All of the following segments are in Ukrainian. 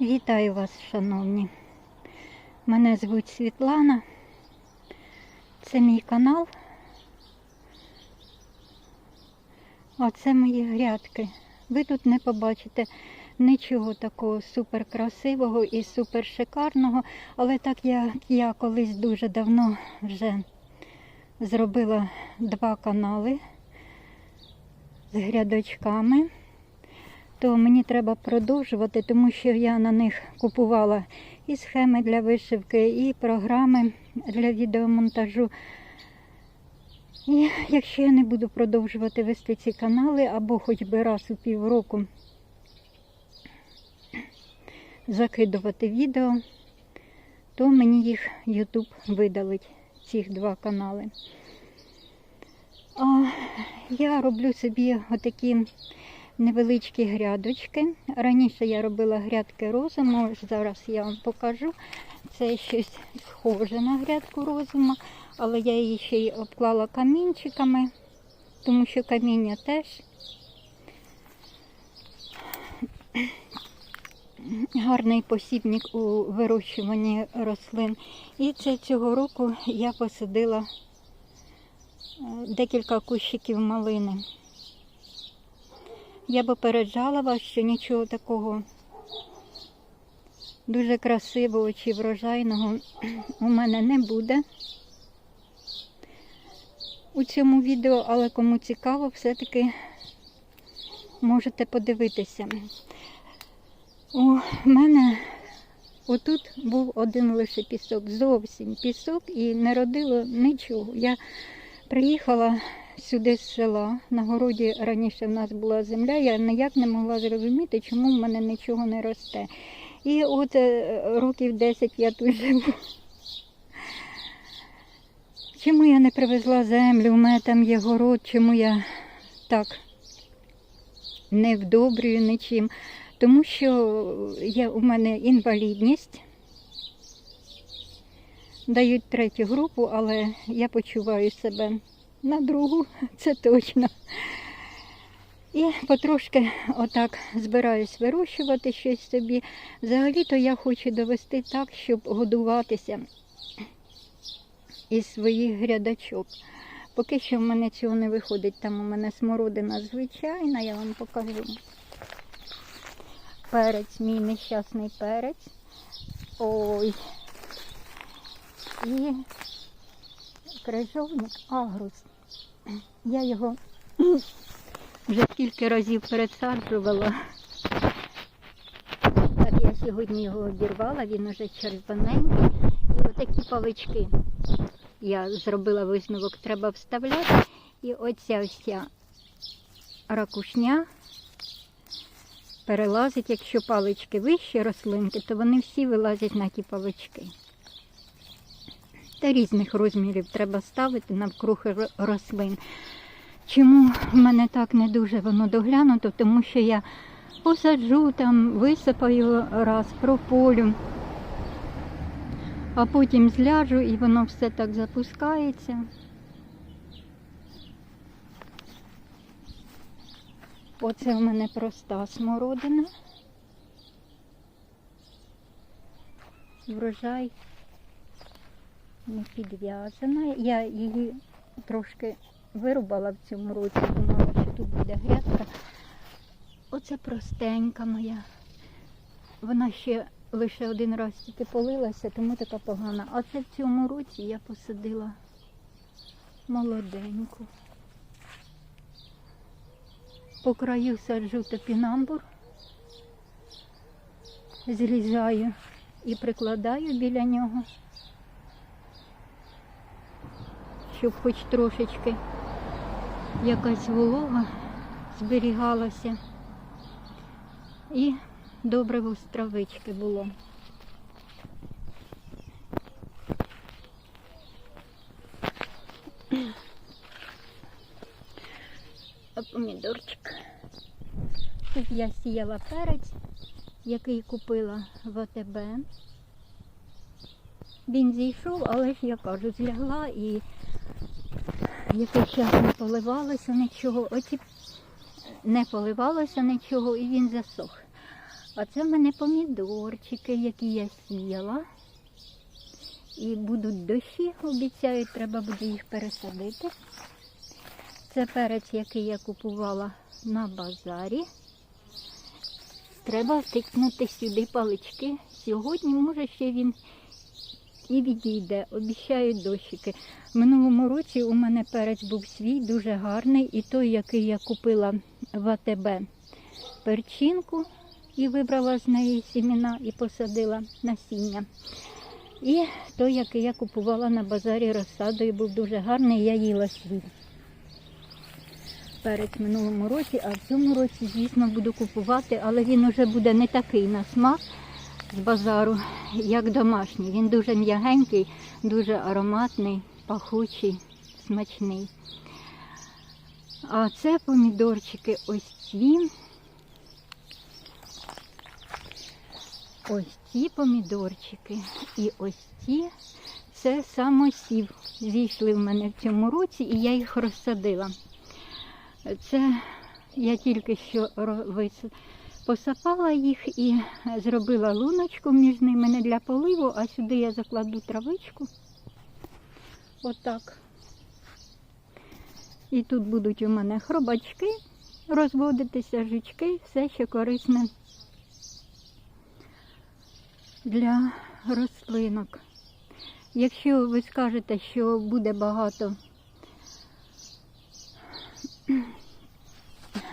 Вітаю вас, шановні. Мене звуть Світлана. Це мій канал. А це мої грядки. Ви тут не побачите нічого такого супер красивого і супер шикарного, але так як я колись дуже давно вже зробила два канали з грядочками то мені треба продовжувати, тому що я на них купувала і схеми для вишивки, і програми для відеомонтажу. І якщо я не буду продовжувати вести ці канали, або хоч би раз у півроку закидувати відео, то мені їх YouTube видалить, цих два канали. А я роблю собі отакі невеличкі грядочки. Раніше я робила грядки розуму, зараз я вам покажу. Це щось схоже на грядку розуму, але я її ще й обклала камінчиками, тому що каміння теж гарний посібник у вирощуванні рослин. І це цього року я посадила е, декілька кущиків малини. Я попереджала вас, що нічого такого дуже красивого чи врожайного у мене не буде у цьому відео, але кому цікаво, все-таки можете подивитися. У мене отут був один лише пісок, зовсім пісок і не родило нічого. Я приїхала сюди з села. На городі раніше в нас була земля, я ніяк не могла зрозуміти, чому в мене нічого не росте. І от е, років 10 я тут живу. Чому я не привезла землю, у мене там є город, чому я так не вдобрюю нічим? Тому що є у мене інвалідність. Дають третю групу, але я почуваю себе на другу, це точно. І потрошки отак збираюсь вирощувати щось собі. Взагалі-то я хочу довести так, щоб годуватися із своїх грядочок. Поки що в мене цього не виходить, там у мене смородина звичайна, я вам покажу. Перець, мій нещасний перець. Ой. І крижовник агрус. Я його вже кілька разів пересаджувала. Так я сьогодні його обірвала, він уже червоненький. І отакі палички я зробила висновок, треба вставляти. І оця вся ракушня перелазить, якщо палички вищі рослинки, то вони всі вилазять на ті палички. Та різних розмірів треба ставити навкруг рослин. Чому в мене так не дуже воно доглянуто? Тому що я посаджу там, висипаю раз, прополю, а потім зляжу і воно все так запускається. Оце в мене проста смородина. Врожай не підв'язана. Я її трошки вирубала в цьому році, думала, що тут буде грядка. Оце простенька моя. Вона ще лише один раз тільки полилася, тому така погана. А це в цьому році я посадила молоденьку. По краю саджу топінамбур, зрізаю і прикладаю біля нього, щоб хоч трошечки якась волога зберігалася і добре в травички було. А помідорчик. Тут я сіяла перець, який купила в АТБ. Він зійшов, але ж я кажу, злягла і якийсь час не поливалося нічого. Оці не поливалося нічого і він засох. А це в мене помідорчики, які я сіяла. І будуть дощі, обіцяють, треба буде їх пересадити. Це перець, який я купувала на базарі. Треба втикнути сюди палички. Сьогодні, може, ще він і відійде. Обіцяють дощики. Минулому році у мене перець був свій, дуже гарний. І той, який я купила в АТБ перчинку і вибрала з неї сіміна і посадила насіння. І той, який я купувала на базарі розсадою, був дуже гарний, я їла свій перець минулому році, а в цьому році, звісно, буду купувати, але він вже буде не такий на смак з базару, як домашній. Він дуже м'ягенький, дуже ароматний, пахучий, смачний. А це помідорчики ось ці. Ось ці помідорчики і ось ці. Це самосів. Зійшли в мене в цьому році і я їх розсадила. Це я тільки що посапала їх і зробила луночку між ними не для поливу, а сюди я закладу травичку. Отак. І тут будуть у мене хробачки розводитися, жучки, все ще корисне для рослинок. Якщо ви скажете, що буде багато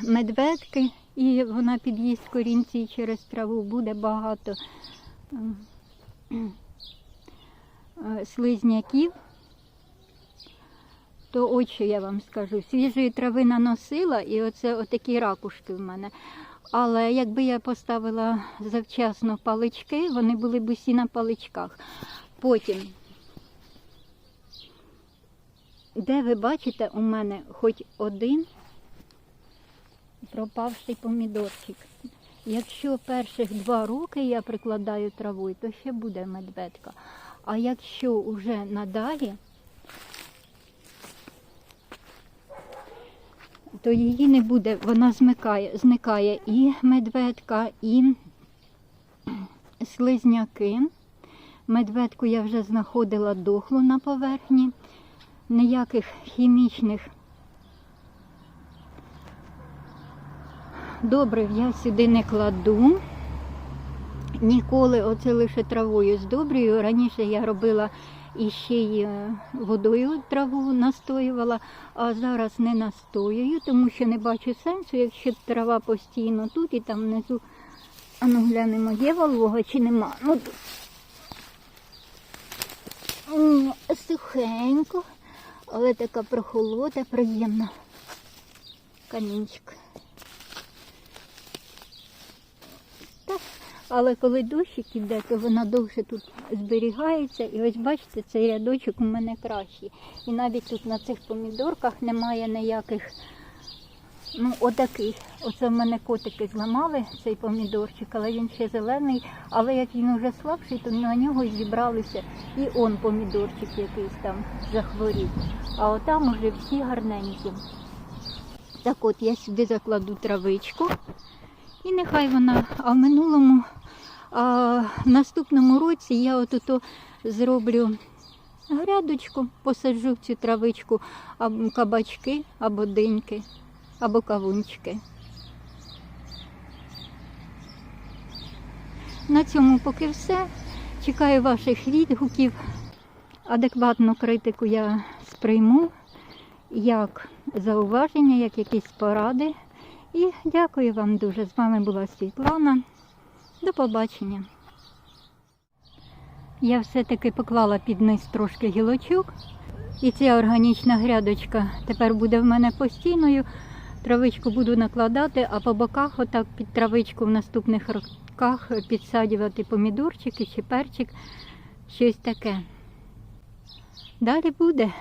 медведки, і вона під'їсть корінці через траву, буде багато ем, е, слизняків, то що я вам скажу. Свіжої трави наносила, і оце отакі ракушки в мене. Але якби я поставила завчасно палички, вони були б усі на паличках. Потім, де ви бачите у мене хоч один пропавший помідорчик. Якщо перших два роки я прикладаю травою, то ще буде медведка. А якщо вже надалі, то її не буде, вона змикає, зникає і медведка, і слизняки. Медведку я вже знаходила дохлу на поверхні, ніяких хімічних добрив я сюди не кладу. Ніколи оце лише травою здобрюю. Раніше я робила і ще й е, водою траву настоювала, а зараз не настоюю, тому що не бачу сенсу, якщо трава постійно тут і там внизу. А ну глянемо, є волога чи нема. Ну, тут. Сухенько, але така прохолода, приємна. Камінчик. Так, але коли дощик іде, то вона довше тут зберігається. І ось бачите, цей рядочок у мене кращий. І навіть тут на цих помідорках немає ніяких, ну, отаких. Оце в мене котики зламали цей помідорчик, але він ще зелений. Але як він вже слабший, то на нього зібралися і он помідорчик якийсь там захворів. А отам уже всі гарненькі. Так от я сюди закладу травичку. І нехай вона, а в минулому, а в наступному році я от зроблю грядочку, посаджу в цю травичку або кабачки, або диньки, або кавунчики. На цьому поки все. Чекаю ваших відгуків. Адекватну критику я сприйму як зауваження, як якісь поради. І дякую вам дуже. З вами була Світлана. До побачення. Я все-таки поклала під низ трошки гілочок. І ця органічна грядочка тепер буде в мене постійною. Травичку буду накладати, а по боках, отак під травичку в наступних роках підсадювати помідорчики чи перчик, щось таке. Далі буде.